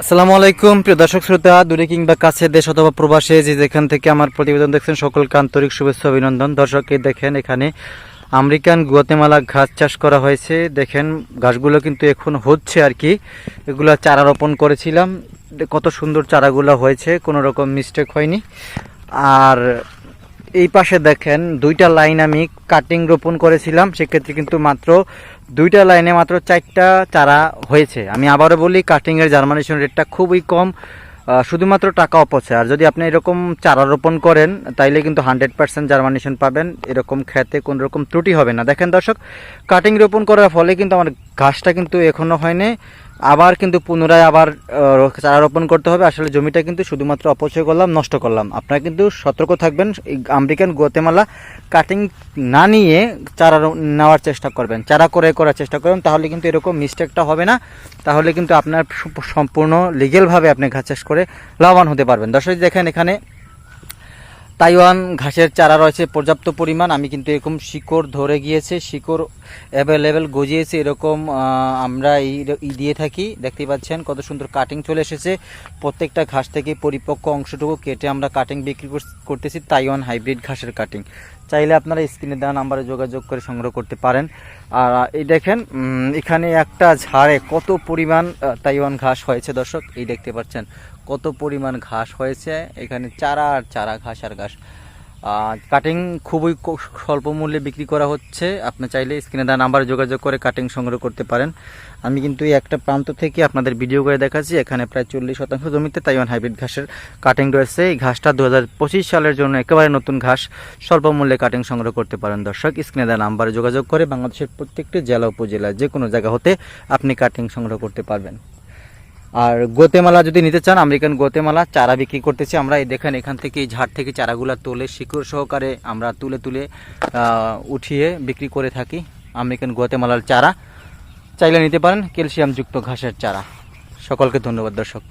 আসসালামু আলাইকুম, প্রিয় দর্শক শ্রোতা, দূরে কিংবা কাছে দেশ অথবা প্রবাসে, যে যেখান থেকে আমার প্রতিবেদন দেখছেন, সকলকে আন্তরিক শুভেচ্ছা অভিনন্দন। দর্শককে দেখেন এখানে আমেরিকান গুয়াতেমালা ঘাস চাষ করা হয়েছে। দেখেন, ঘাসগুলো কিন্তু এখন হচ্ছে আর কি। এগুলো চারা রোপণ করেছিলাম। কত সুন্দর চারাগুলো হয়েছে, কোনো রকম মিস্টেক হয়নি। আর এই পাশে দেখেন দুইটা লাইন আমি কাটিং রোপণ করেছিলাম, সেক্ষেত্রে কিন্তু মাত্র দুইটা লাইনে মাত্র চারটা চারা হয়েছে। আমি আবারও বলি কাটিংয়ের জার্মানেশন রেটটা খুবই কম শুধুমাত্র টাকা অপচয়। আর যদি আপনি এরকম চারা রোপণ করেন, তাইলে কিন্তু হান্ড্রেড পার্সেন্ট জার্মানেশন পাবেন। এরকম খেতে কোনো রকম ত্রুটি হবে না। দেখেন দর্শক কাটিং রোপণ করার ফলে কিন্তু আমার ঘাসটা কিন্তু এখনও হয়নি। আবার কিন্তু পুনরায় আবার চারা রোপণ করতে হবে। আসলে জমিটা কিন্তু শুধুমাত্র অপচয় করলাম, নষ্ট করলাম। আপনারা কিন্তু সতর্ক থাকবেন আমেরিকান গোতেমালা কাটিং না নিয়ে চারা নেওয়ার চেষ্টা করবেন। চারা করে করার চেষ্টা করবেন, তাহলে কিন্তু এরকম মিস্টেকটা হবে না। তাহলে কিন্তু আপনার সম্পূর্ণ লিগেলভাবে আপনি ঘাস চাষ করে লাভবান হতে পারবেন। দর্শক দেখেন এখানে তাইওয়ান ঘাসের চারা রয়েছে, পর্যাপ্ত পরিমাণ। আমি কিন্তু এরকম শিকড় ধরে গিয়েছে, শিকড় অ্যাভেলেবেল গজিয়েছে, এরকম আমরা এই দিয়ে থাকি। দেখতে পাচ্ছেন কত সুন্দর কাটিং চলে এসেছে। প্রত্যেকটা ঘাস থেকে পরিপক্ক অংশটুকু কেটে আমরা কাটিং বিক্রি কর- করতেছি তাইওয়ান হাইব্রিড ঘাসের কাটিং চাইলে আপনারা স্ক্রিনে দেওয়া নাম্বারে যোগাযোগ করে সংগ্রহ করতে পারেন। আর এই দেখেন এখানে একটা ঝাড়ে কত পরিমাণ তাইওয়ান ঘাস হয়েছে দর্শক। এই দেখতে পাচ্ছেন কত পরিমাণ ঘাস হয়েছে। এখানে চারা আর চারা ঘাস আর ঘাস কাটিং খুবই স্বল্প মূল্যে বিক্রি করা হচ্ছে। আপনি চাইলে স্ক্রিনে দেওয়া নাম্বারে যোগাযোগ করে কাটিং সংগ্রহ করতে পারেন। আমি কিন্তু এই একটা প্রান্ত থেকে আপনাদের ভিডিও করে দেখাচ্ছি। এখানে প্রায় চল্লিশ শতাংশ জমিতে তাইওয়ান হাইব্রিড ঘাসের কাটিং রয়েছে। এই ঘাসটা দু হাজার পঁচিশ সালের জন্য একেবারে নতুন ঘাস। স্বল্প মূল্যে কাটিং সংগ্রহ করতে পারেন দর্শক। স্ক্রিনে দেওয়া নাম্বারে যোগাযোগ করে বাংলাদেশের প্রত্যেকটি জেলা উপজেলা যে কোনো জায়গা হতে আপনি কাটিং সংগ্রহ করতে পারবেন। আর গোতেমালা যদি নিতে চান, আমেরিকান গোতেমালা, চারা বিক্রি করতেছি আমরা। এই দেখেন, এখান থেকে ঝাড় থেকে চারাগুলো তোলে শিকড় সহকারে আমরা তুলে তুলে উঠিয়ে বিক্রি করে থাকি আমেরিকান গোতেমালার চারা। চাইলে নিতে পারেন, ক্যালসিয়ামযুক্ত ঘাসের চারা। সকলকে ধন্যবাদ, দর্শক।